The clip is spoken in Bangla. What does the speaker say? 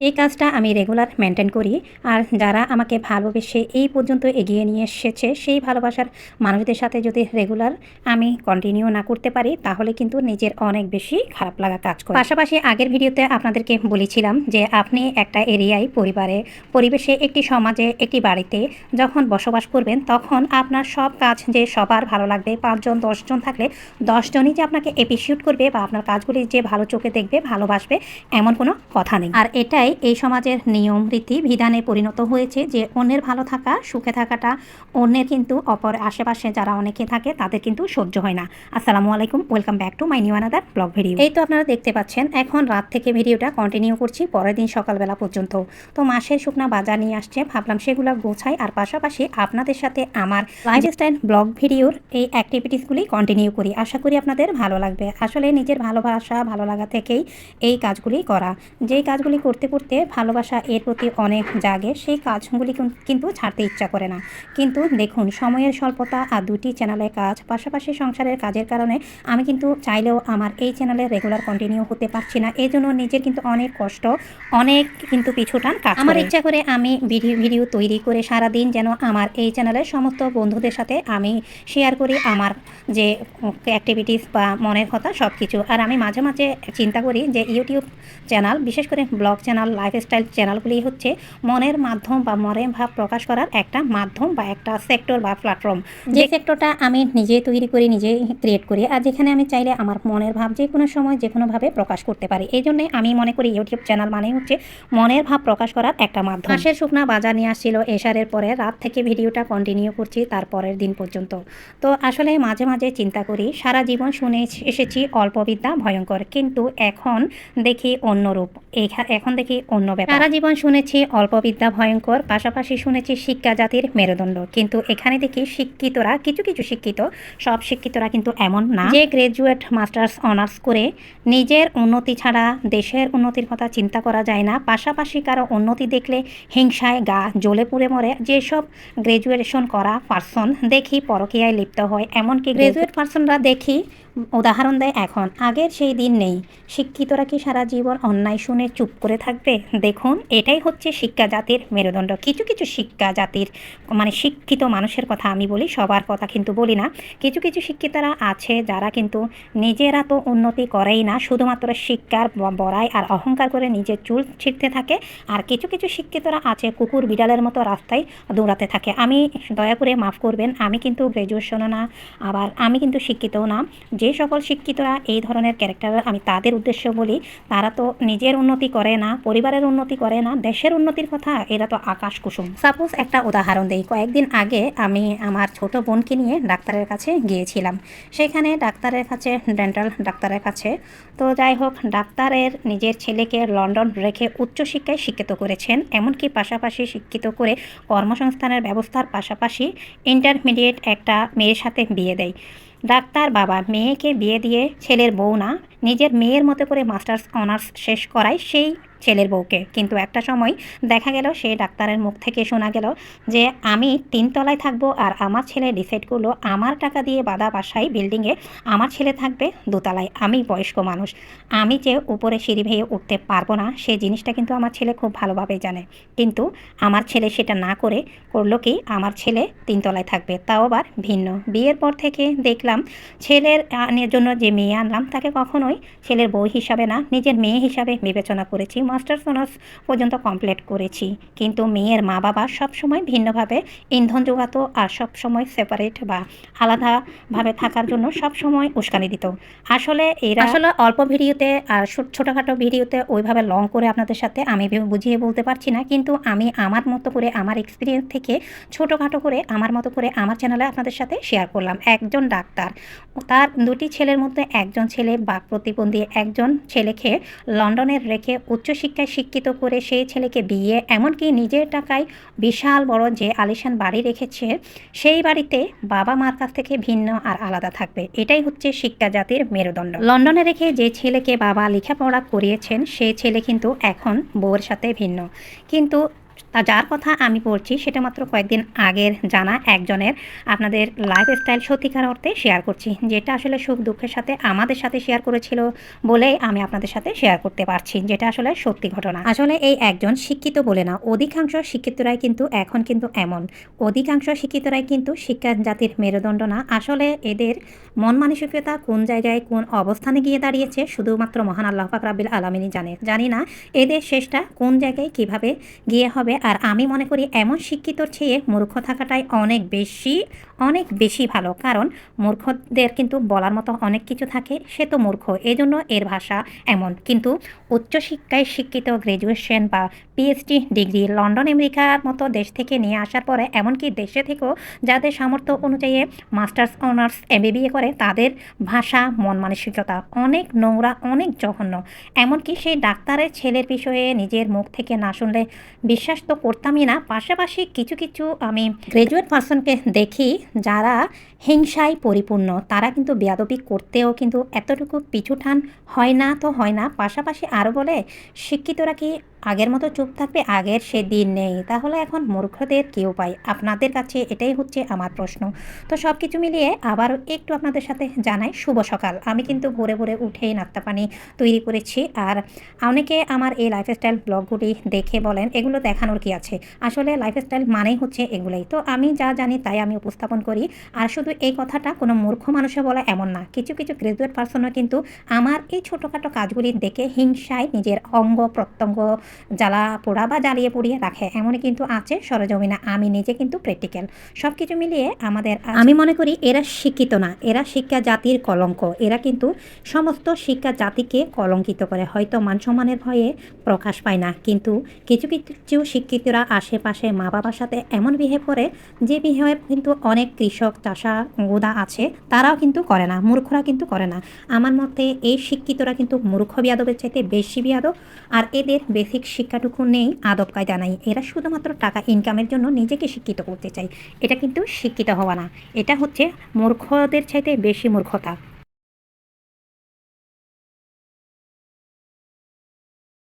এই কাজটা আমি রেগুলার মেনটেন করি। আর যারা আমাকে ভালোবেসে এই পর্যন্ত এগিয়ে নিয়ে এসেছে, সেই ভালোবাসার মানুষদের সাথে যদি রেগুলার আমি কন্টিনিউ না করতে পারি, তাহলে কিন্তু নিজের অনেক বেশি খারাপ লাগা কাজ করে। পাশাপাশি আগের ভিডিওতে আপনাদেরকে বলেছিলাম যে, আপনি একটা এরিয়ায়, পরিবারে, পরিবেশে, একটি সমাজে, একটি বাড়িতে যখন বসবাস করবেন, তখন আপনার সব কাজ যে সবার ভালো লাগবে, পাঁচজন, দশজন থাকলে দশজনই যে আপনাকে এপিসিউট করবে বা আপনার কাজগুলি যে ভালো চোখে দেখবে, ভালোবাসবে, এমন কোনো কথা নেই। আর এটাই এই সমাজের নিয়ম, রীতি, বিধানে পরিণত হয়েছে যে অন্যের ভালো থাকা, সুখে থাকাটা অন্যের কিন্তু অপর আশেপাশে যারা অনেকে থাকে তাদের কিন্তু সহ্য হয় না। আসসালামু আলাইকুম, welcome back to my new another blog video. এই তো আপনারা দেখতে পাচ্ছেন, এখন রাত থেকে ভিডিওটা কন্টিনিউ করছি, পরের দিন সকালবেলা পর্যন্ত। তো মাসের শুকনা বাজার নিয়ে আসছে, ভাবলাম সেগুলো গোছাই আর পাশাপাশি আপনাদের সাথে আমার লাইফস্টাইল ব্লগ ভিডিওর এই অ্যাক্টিভিটিসগুলি কন্টিনিউ করি। আশা করি আপনাদের ভালো লাগবে। আসলে নিজের ভালোবাসা, ভালো লাগা থেকেই এই কাজগুলি করা। যেই কাজগুলি করতে করতে ভালোবাসা এর প্রতি অনেক জাগে সেই কাজগুলি কিন্তু ছাড়তে ইচ্ছা করে না। কিন্তু দেখুন সময়ের স্বল্পতা আর দুটি চ্যানেলের কাজ পাশাপাশি সংসারের কাজের কারণে আমি কিন্তু চাইলেও আমার এই চ্যানেলে রেগুলার কন্টিনিউ হতে পারছি না। এই জন্য নিজের কিন্তু অনেক কষ্ট অনেক কিন্তু পিছুটান কাজ আমার ইচ্ছা করে আমি ভিডিও ভিডিও তৈরি করে সারা দিন যেন আমার এই চ্যানেলের সমস্ত বন্ধুদের সাথে আমি শেয়ার করি আমার যে অ্যাক্টিভিটিস বা মনের কথা সব কিছু আর আমি মাঝে মাঝে চিন্তা করি যে ইউটিউব চ্যানেল বিশেষ করে ব্লগ চ্যানেল লাইফস্টাইল চ্যানেলগুলি হচ্ছে মনের মাধ্যম বা মনের ভাব প্রকাশ করার একটা মাধ্যম বা একটা সেক্টর বা প্ল্যাটফর্ম যে সেক্টরটা আমি নিজে তৈরি করি নিজেই ক্রিয়েট করি আর যেখানে আমি চাইলে আমার মনের ভাব যে কোনো সময় যে কোনোভাবে প্রকাশ করতে পারি। এই জন্যে আমি মনে করি ইউটিউব চ্যানেল মানে হচ্ছে মনের ভাব প্রকাশ করার একটা মাধ্যম। মাসের শুকনা বাজার নিয়ে আসছিল এশারের পরে রাত থেকে ভিডিওটা কন্টিনিউ করছি তার পরের দিন পর্যন্ত। তো আসলে মাঝে মাঝে চিন্তা করি সারা জীবন শুনে এসেছি অল্প বিদ্যা ভয়ঙ্কর কিন্তু এখন দেখি অন্য রূপ এখা- এখন দেখি অন্য ব্যাপার। সারা জীবন শুনেছি অল্প বিদ্যা ভয়ঙ্কর পাশাপাশি শুনেছি শিক্ষা জাতির মেরুদণ্ড। কিন্তু এখানে দেখি শিক্ষিতরা কিছু কিছু শিক্ষিত সব শিক্ষিতরা কিন্তু এমন না। যে গ্রাজুয়েট মাস্টার্স অনার্স করে নিজের উন্নতি ছাড়া দেশের উন্নতির কথা চিন্তা করা যায় না পাশাপাশি কারও উন্নতি দেখলে হিংসায় গা জ্বলে পুড়ে মরে যেসব গ্রাজুয়েশন করা পার্সন দেখি পরকীয়ায় লিপ্ত হয়। এমনকি গ্রাজুয়েট পার্সনরা দেখি উদাহরণ দেয় এখন আগের সেই দিন নেই। শিক্ষিতরা কি সারা জীবন অন্যায় শুনে চুপ করে থাকবে। দেখুন, এটাই হচ্ছে শিক্ষা জাতির মেরুদণ্ড। কিছু কিছু শিক্ষা জাতির মানে শিক্ষিত মানুষের কথা আমি বলি, সবার কথা কিন্তু বলি না। কিছু কিছু শিক্ষিতরা আছে যারা কিন্তু নিজেরা তো উন্নতি করেই না, শুধুমাত্র শিক্ষার বড়াই আর অহংকার করে নিজের চুল ছিঁড়তে থাকে। আর কিছু কিছু শিক্ষিতরা আছে, কুকুর বিড়ালের মতো রাস্তায় দৌড়াতে থাকে। আমি দয়া করে মাফ করবেন, আমি কিন্তু গ্র্যাজুয়েশনও না, আবার আমি কিন্তু শিক্ষিতও না। যে সকল শিক্ষিতরা এই ধরনের ক্যারেক্টার আমি তাদের উদ্দেশ্য বলি, তারা তো নিজের উন্নতি করে না, পরিবারের উন্নতি করে না, দেশের উন্নতির কথা এরা তো আকাশ কুসুম। সাপোজ একটা উদাহরণ দেই, কয়েকদিন আগে আমি আমার ছোট বোনকে নিয়ে ডাক্তারের কাছে গিয়েছিলাম। সেখানে ডাক্তারের কাছে, ডেন্টাল ডাক্তারের কাছে। তো যাই হোক, ডাক্তারের নিজের ছেলেকে লন্ডন রেখে উচ্চশিক্ষায় শিক্ষিত করেছেন, এমনকি পাশাপাশি শিক্ষিত করে কর্মসংস্থানের ব্যবস্থার পাশাপাশি ইন্টারমিডিয়েট একটা মেয়ের সাথে বিয়ে দেয়। ডাক্তার বাবা, মেয়েকে বিয়ে দিয়ে ছেলের বউ না নিজের মেয়ের মতো করে মাস্টার্স, অনার্স শেষ করায় সেই ছেলের বউকে। কিন্তু একটা সময় দেখা গেল, সে ডাক্তারের মুখ থেকে শোনা গেল যে, আমি তিনতলায় থাকব আর আমার ছেলে ডিসাইড করল আমার টাকা দিয়ে বাদা বাসায় বিল্ডিংয়ে আমার ছেলে থাকবে দোতলায়। আমি বয়স্ক মানুষ। আমি যে উপরে সিঁড়ি ভেয়ে উঠতে পারব না সেই জিনিসটা কিন্তু আমার ছেলে খুব ভালোভাবে জানে। কিন্তু আমার ছেলে সেটা না করে করল কি আমার ছেলে তিনতলায় থাকবে। তাও আবার ভিন্ন। বিয়ের পর থেকে দেখলাম ছেলের জন্য যে মেয়ে আনলাম, তাকে কখনোই ছেলের বউ হিসাবে না, নিজের মেয়ে হিসাবে বিবেচনা করেছি, মাস্টার্স অনার্স পর্যন্ত কমপ্লিট করেছি। কিন্তু মেয়ের মা বাবা সবসময় ভিন্নভাবে ইন্ধন যোগাতো আর সবসময় সেপারেট বা আলাদাভাবে থাকার জন্য সবসময় উস্কানি দিত। আসলে এরা আসলে অল্প ভিডিওতে আর ছোট- ছোটোখাটো ভিডিওতে ওইভাবে লং করে আপনাদের সাথে আমি বুঝিয়ে বলতে পারছি না, কিন্তু আমি আমার মতো করে, আমার এক্সপিরিয়েন্স থেকে ছোটোখাটো করে, আমার মতো করে আমার চ্যানেলে আপনাদের সাথে শেয়ার করলাম। একজন ডাক্তার, তার দুটি ছেলের মধ্যে একজন ছেলে বাক প্রতিবন্ধী একজন ছেলেকে লন্ডনের রেখে উচ্চশিক্ষায় শিক্ষিত করে সেই ছেলেকে বিয়ে, এমনকি নিজের টাকায় বিশাল বড় যে আলিশান বাড়ি রেখেছে, সেই বাড়িতে বাবা মার কাছ থেকে ভিন্ন আর আলাদা থাকবে। এটাই হচ্ছে শিক্ষা জাতির মেরুদণ্ড। লন্ডনে রেখে যে ছেলেকে বাবা লেখাপড়া করিয়েছেন, সেই ছেলে কিন্তু এখন বউয়ের সাথে ভিন্ন। কিন্তু তা যার কথা আমি বলছি, সেটা মাত্র কয়েকদিন আগের জানা একজনের আপনাদের লাইফস্টাইল সত্যিকার অর্থে শেয়ার করছি, যেটা আসলে সুখ দুঃখের সাথে আমাদের সাথে শেয়ার করেছিল বলেই আমি আপনাদের সাথে শেয়ার করতে পারছি, যেটা আসলে সত্যি ঘটনা। আসলে এই একজন শিক্ষিত বলে না, অধিকাংশ শিক্ষিতরাই কিন্তু এখন কিন্তু এমন। অধিকাংশ শিক্ষিতরাই কিন্তু শিক্ষা জাতির মেরুদণ্ড না, আসলে এদের মন মানসিকতা কোন জায়গায় কোন অবস্থানে গিয়ে দাঁড়িয়েছে, শুধুমাত্র মহান আল্লাহ পাক রাব্বিল আলামিনই জানে। জানি না, এদের শেষটা কোন জায়গায় কীভাবে গিয়ে হবে আর আমি মনে করি এমন শিক্ষিতর চেয়ে মূর্খ থাকাটাই অনেক বেশি অনেক বেশি ভালো। কারণ মূর্খদের কিন্তু বলার মতো অনেক কিছু থাকে, সে তো মূর্খ, এজন্য এর ভাষা এমন। কিন্তু উচ্চশিক্ষায় শিক্ষিত গ্র্যাজুয়েশন বা পিএইচডি ডিগ্রি লন্ডন, আমেরিকার মতো দেশ থেকে নিয়ে আসার পরে এমনকি দেশে থেকেও যাদের সামর্থ্য অনুযায়ী মাস্টার্স, অনার্স এমবিবিএ করে, তাদের ভাষা, মন মানসিকতা অনেক নোংরা, অনেক জঘন্য। এমনকি সেই ডাক্তারের ছেলের বিষয়ে নিজের মুখ থেকে না শুনলে বিশ্বাস তো করতামই না। পাশাপাশি কিছু কিছু আমি গ্রাজুয়েট পার্সনকে দেখি যারা হিংসায় পরিপূর্ণ। তারা কিন্তু বেয়াদবি করতেও কিন্তু এতটুকু পিছুঠান হয় না তো হয় না। পাশাপাশি আরও বলে, শিক্ষিতরা কি আগের মতো চুপ থাকবে, আগের সে দিন নেই। তাহলে এখন মূর্খদের কেউ পাই আপনাদের কাছে এটাই হচ্ছে আমার প্রশ্ন। তো সব কিছু মিলিয়ে আবারও একটু আপনাদের সাথে জানাই, শুভ সকাল। আমি কিন্তু ভোরে ভোরে উঠেই নাস্তা পানি তৈরি করেছি। আর অনেকে আমার এই লাইফস্টাইল ব্লগগুলি দেখে বলেন, এগুলো দেখানোর কি আছে? আসলে লাইফস্টাইল মানেই হচ্ছে এগুলোই। তো আমি যা জানি তাই আমি উপস্থাপন করি। আর শুধু এই কথাটা কোনো মূর্খ মানুষে বলা এমন না। কিছু কিছু গ্রাজুয়েট পার্সনও কিন্তু আমার এই ছোটোখাটো কাজগুলি দেখে হিংসায় নিজের অঙ্গ প্রত্যঙ্গ জ্বালা পোড়া বা জ্বালিয়ে পুড়িয়ে রাখে, এমনই কিন্তু আছে সরজমিনা। আমি নিজে কিন্তু প্র্যাকটিক্যাল সব কিছু মিলিয়ে আমাদের আমি মনে করি এরা শিক্ষিত না, এরা শিক্ষা জাতির কলঙ্ক। এরা কিন্তু সমস্ত শিক্ষা জাতিকে কলঙ্কিত করে, হয়তো মান সম্মানের ভয়ে প্রকাশ পায় না, কিন্তু কিছু কিছু শিক্ষিতরা আশেপাশে মা বাবার সাথে এমন বিহেভ করে, যে বিহেভ কিন্তু অনেক কৃষক চাষা গোদা আছে, তারাও কিন্তু করে না, মূর্খরা কিন্তু করে না। আমার মতে এই শিক্ষিতরা কিন্তু মূর্খ বিয়াদবের চাইতে বেশি বিয়াদব, আর এদের বেসিক শিক্ষাটুকু নেই, আদব কায়দা নাই। এরা শুধুমাত্র টাকা ইনকামের জন্য নিজেকে শিক্ষিত করতে চায়। এটা কিন্তু শিক্ষিত হওয়া না। এটা হচ্ছে মূর্খদের চাইতে বেশি মূর্খতা।